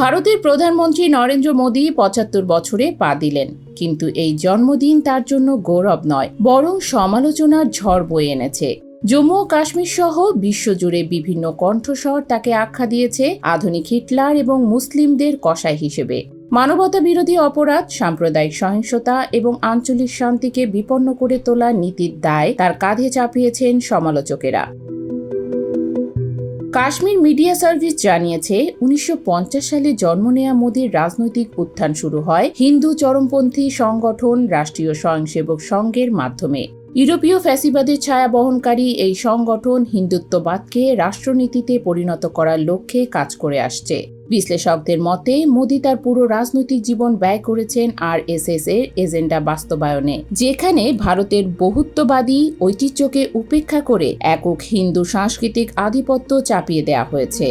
ভারতের প্রধানমন্ত্রী নরেন্দ্র মোদী পঁচাত্তর বছরে পা দিলেন। কিন্তু এই জন্মদিন তার জন্য গৌরব নয়, বরং সমালোচনার ঝড় বয়ে এনেছে। জম্মু ও কাশ্মীর সহ বিশ্বজুড়ে বিভিন্ন কণ্ঠস্বর তাকে আখ্যা দিয়েছে আধুনিক হিটলার এবং মুসলিমদের কসাই হিসেবে। মানবতা বিরোধী অপরাধ, সাম্প্রদায়িক সহিংসতা এবং আঞ্চলিক শান্তিকে বিপন্ন করে তোলা নীতির দায় তার কাঁধে চাপিয়েছেন সমালোচকেরা। কাশ্মীর মিডিয়া সার্ভিস জানিয়েছে, উনিশশো পঞ্চাশ সালে জন্ম নেয়া মোদীর রাজনৈতিক উত্থান শুরু হয় হিন্দু চরমপন্থী সংগঠন রাষ্ট্রীয় স্বয়ংসেবক সংঘের মাধ্যমে। ইউরোপীয় ফ্যাসিবাদের ছায়া বহনকারী এই সংগঠন হিন্দুত্ববাদকে রাষ্ট্রনীতিতে পরিণত করার লক্ষ্যে কাজ করে আসছে। বিশ্লেষকদের মতে, মোদি তার পুরো রাজনৈতিক জীবন ব্যয় করেছেন আর এস এস এর এজেন্ডা বাস্তবায়নে, যেখানে ভারতের বহুত্ববাদী ঐতিহ্যকে উপেক্ষা করে একক হিন্দু সাংস্কৃতিক আধিপত্য চাপিয়ে দেয়া হয়েছে।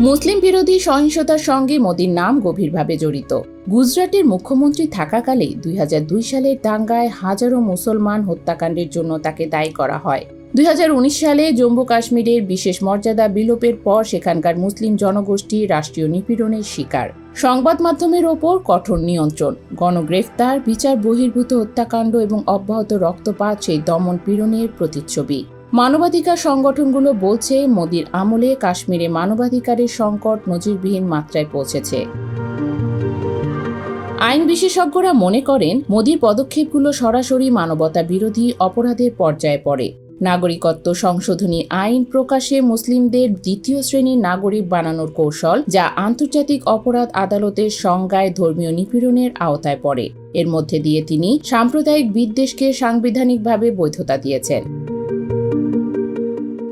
মুসলিম বিরোধী সহিংসতার সঙ্গে মোদির নাম গভীরভাবে জড়িত। গুজরাটের মুখ্যমন্ত্রী থাকাকালে দুই হাজার দুই সালের দাঙ্গায় হাজারো মুসলমান হত্যাকাণ্ডের জন্য তাকে দায়ী করা হয়। দুই হাজার উনিশ সালে জম্মু কাশ্মীরের বিশেষ মর্যাদা বিলোপের পর সেখানকার মুসলিম জনগোষ্ঠী রাষ্ট্রীয় নিপীড়নের শিকার। সংবাদ মাধ্যমের ওপর কঠোর নিয়ন্ত্রণ, গণগ্রেফতার, বিচার বহির্ভূত হত্যাকাণ্ড এবং অব্যাহত রক্তপাত সেই দমন পীড়নের প্রতিচ্ছবি। মানবাধিকার সংগঠনগুলো বলছে, মোদির আমলে কাশ্মীরে মানবাধিকারের সংকট নজিরবিহীন মাত্রায় পৌঁছেছে। আইন বিশেষজ্ঞরা মনে করেন, মোদীর পদক্ষেপগুলো সরাসরি মানবতা বিরোধী অপরাধের পর্যায়ে পড়ে। নাগরিকত্ব সংশোধনী আইন প্রকাশে মুসলিমদের দ্বিতীয় শ্রেণির নাগরিক বানানোর কৌশল, যা আন্তর্জাতিক অপরাধ আদালতের সংজ্ঞায় ধর্মীয় নিপীড়নের আওতায় পড়ে। এর মধ্যে দিয়ে তিনি সাম্প্রদায়িক বিদ্বেষকে সাংবিধানিকভাবে বৈধতা দিয়েছেন।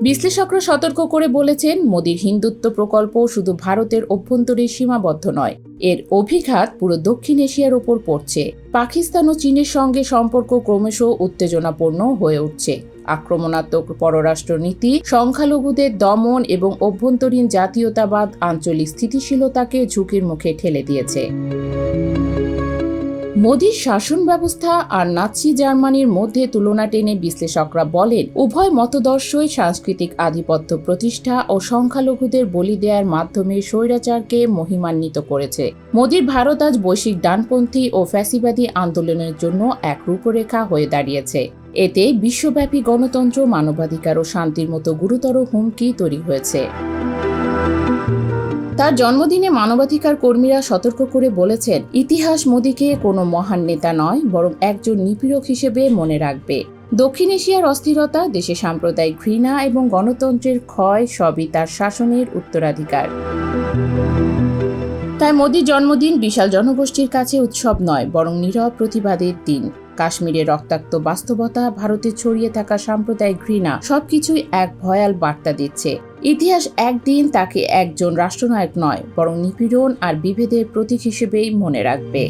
বিশ্লেষকরা সতর্ক করে বলেছেন, মোদীর হিন্দুত্ব প্রকল্প শুধু ভারতের অভ্যন্তরে সীমাবদ্ধ নয় এর অভিঘাত পুরো দক্ষিণ এশিয়ার ওপর পড়ছে। পাকিস্তান ও চীনের সঙ্গে সম্পর্ক ক্রমশ উত্তেজনাপূর্ণ হয়ে উঠছে। আক্রমণাত্মক পররাষ্ট্রনীতি, সংখ্যালঘুদের দমন এবং অভ্যন্তরীণ জাতীয়তাবাদ, আঞ্চলিক স্থিতিশীলতাকে ঝুঁকির মুখে ঠেলে দিয়েছে। মোদীর শাসন ব্যবস্থা আর নাৎসি জার্মানির মধ্যে তুলনা টেনে বিশ্লেষকরা বলেন, উভয় মতদর্শই সাংস্কৃতিক আধিপত্য প্রতিষ্ঠা ও সংখ্যালঘুদের বলি দেওয়ার মাধ্যমে স্বৈরাচারকে মহিমান্বিত করেছে। মোদীর ভারত আজ বৈশ্বিক ডানপন্থী ও ফ্যাসিবাদী আন্দোলনের জন্য এক রূপরেখা হয়ে দাঁড়িয়েছে। এতে বিশ্বব্যাপী গণতন্ত্র, মানবাধিকার ও শান্তির মতো গুরুতর হুমকি তৈরি হয়েছে। তার জন্মদিনে মানবাধিকার কর্মীরা সতর্ক করে বলেছেন, ইতিহাস মোদীকে কোনো মহান নেতা নয়, বরং একজন নিপীড়ক হিসেবে মনে রাখবে। দক্ষিণ এশিয়ার অস্থিরতা, দেশে সাম্প্রদায়িক ঘৃণা এবং গণতন্ত্রের ক্ষয় সবই তার শাসনের উত্তরাধিকার। তাই মোদীর জন্মদিন বিশাল জনগোষ্ঠীর কাছে উৎসব নয়, বরং নীরব প্রতিবাদের দিন। কাশ্মীরের রক্তাক্ত বাস্তবতা, ভারতে ছড়িয়ে থাকা সাম্প্রদায়িক ঘৃণা, সবকিছুই এক ভয়াল বার্তা দিচ্ছে। ইতিহাস একদিন তাকে একজন রাষ্ট্রনায়ক নয়, বরং নিপীড়ন আর বিভেদের প্রতীক হিসেবেই মনে রাখবে।